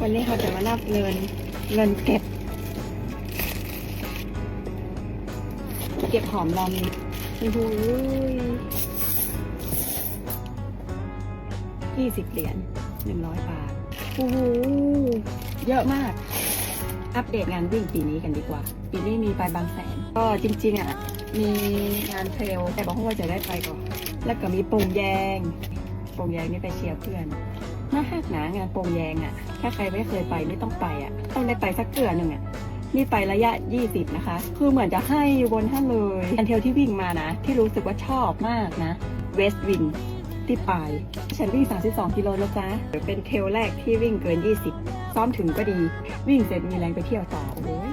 วันนี้เขาจะมานับเงินเงินเก็บ เก็บหอมรอมโอ้โหยี่สิบเหรียญหนึ่งร้อยบาทโอ้โหเยอะมาก อัปเดตงานวิ่งปีนี้กันดีกว่า ปีนี้มีไปบางแสน ก็จริงๆอะ มีงานเทรลแต่บอกว่าจะได้ไปก่อน แล้วก็มีโป่งแยงโป่งแยงนี่ไปเชียร์เพื่อนาหักหนางานโปงแยงอะ ถ้าใครไม่เคยไปไม่ต้องไปอะต้องได้ไปสักเกือหนึ่งอะนี่ไประยะ 20 นะคะ คือเหมือนจะให้บนท่านเลย อันเทลที่วิ่งมานะ ที่รู้สึกว่าชอบมากนะ เวสต์วินที่ปลายฉันวิ่ง 32 กิโลนะจ๊ะเป็นเทลแรกที่วิ่งเกิน 20 ซ้อมถึงก็ดี วิ่งเสร็จมีแรงไปเที่ยวต่อ โอ้ย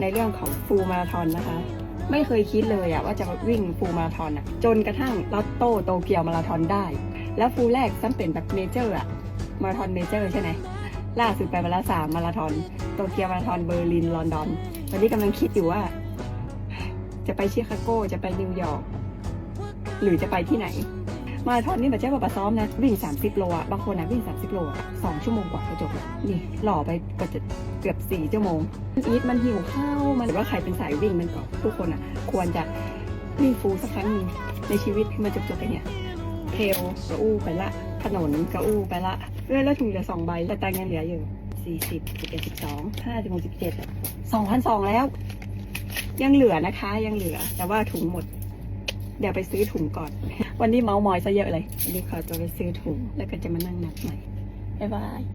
ในเรื่องของฟูลมาราธอนนะคะ ไม่เคยคิดเลยอะว่าจะวิ่งฟูลมาราธอนอะจนกระทั่งลอตโต้โตเกียวมาราธอนได้ แล้วฟูลแรกซ้ำเป็นแบบเมเจอร์อะ มาราธอนเมเจอร์ใช่ไหมล่าสุดไปมาแล้วสามมาราธอนโตเกียวมาราธอนเบอร์ลินลอนดอน ตอนนี้กำลังคิดอยู่ว่า จะไปชิคาโกจะไปนิวยอร์กหรือจะไปที่ไหน มาราธอนนี่แบบเจ้าแบบซ้อมนะ วิ่ง 30 โลอะบางคนนะวิ่ง 30 โลอะสองชั่วโมงกว่าก็จบแล้วนี่หล่อไปกว่าจะเกือบ4ชั่วโมงอีทมันหิวข้าวมันหรือว่าใครเป็นสายวิ่งมันก็ทุกคนอะควรจะวิ่งฟูลสักครั้งนึงในชีวิตมันจบๆไปเนี่ยเทลกระอู้ไปละ ถนนกระอู้ไปละ เรื่อแล้วถุงเหลือสองใบแต่ตังค์ยังเหลืออยู่สี่สิบสิบเอ็ดสิบสองห้าสิบหกสิบเจ็ดสองพันสองแล้ว ยังเหลือนะคะ ยังเหลือ แต่ว่าถุงหมด เดี๋ยวไปซื้อถุงก่อน วันนี้เมาส์มอยซะเยอะเลยวันนี้ขอตัวไปซื้อถุงแล้วก็จะมานั่งนับใหม่บ๊ายบาย